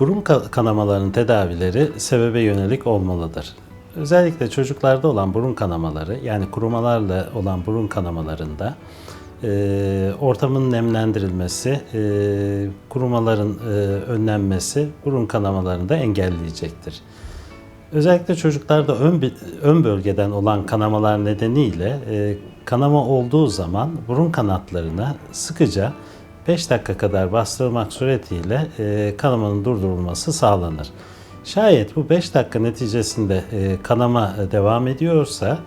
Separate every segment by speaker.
Speaker 1: Burun ka- kanamalarının tedavileri sebebe yönelik olmalıdır. Özellikle çocuklarda olan burun kanamaları yani kurumalarla olan burun kanamalarında e, ortamın nemlendirilmesi, e, kurumaların e, önlenmesi burun kanamalarını da engelleyecektir. Özellikle çocuklarda ön, ön bölgeden olan kanamalar nedeniyle e, kanama olduğu zaman burun kanatlarına sıkıca 5 dakika kadar bastırılmak suretiyle e, kanamanın durdurulması sağlanır. Şayet bu 5 dakika neticesinde e, kanama e, devam ediyorsa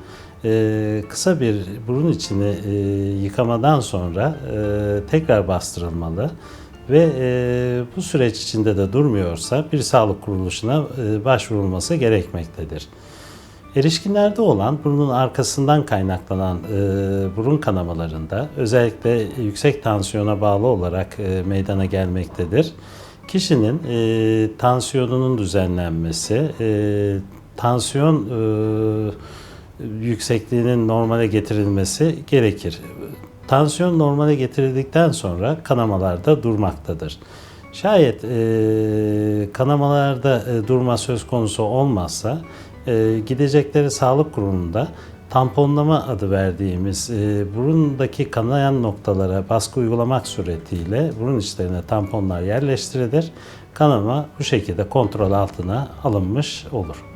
Speaker 1: e, kısa bir burun içini e, yıkamadan sonra e, tekrar bastırılmalı ve e, bu süreç içinde de durmuyorsa bir sağlık kuruluşuna e, başvurulması gerekmektedir. Erişkinlerde olan burnun arkasından kaynaklanan e, burun kanamalarında özellikle yüksek tansiyona bağlı olarak e, meydana gelmektedir. Kişinin e, tansiyonunun düzenlenmesi, e, tansiyon e, yüksekliğinin normale getirilmesi gerekir. Tansiyon normale getirildikten sonra kanamalar da durmaktadır. Şayet e, kanamalarda e, durma söz konusu olmazsa e, gidecekleri sağlık kurumunda tamponlama adı verdiğimiz e, burundaki kanayan noktalara baskı uygulamak suretiyle burun içlerine tamponlar yerleştirilir. Kanama bu şekilde kontrol altına alınmış olur.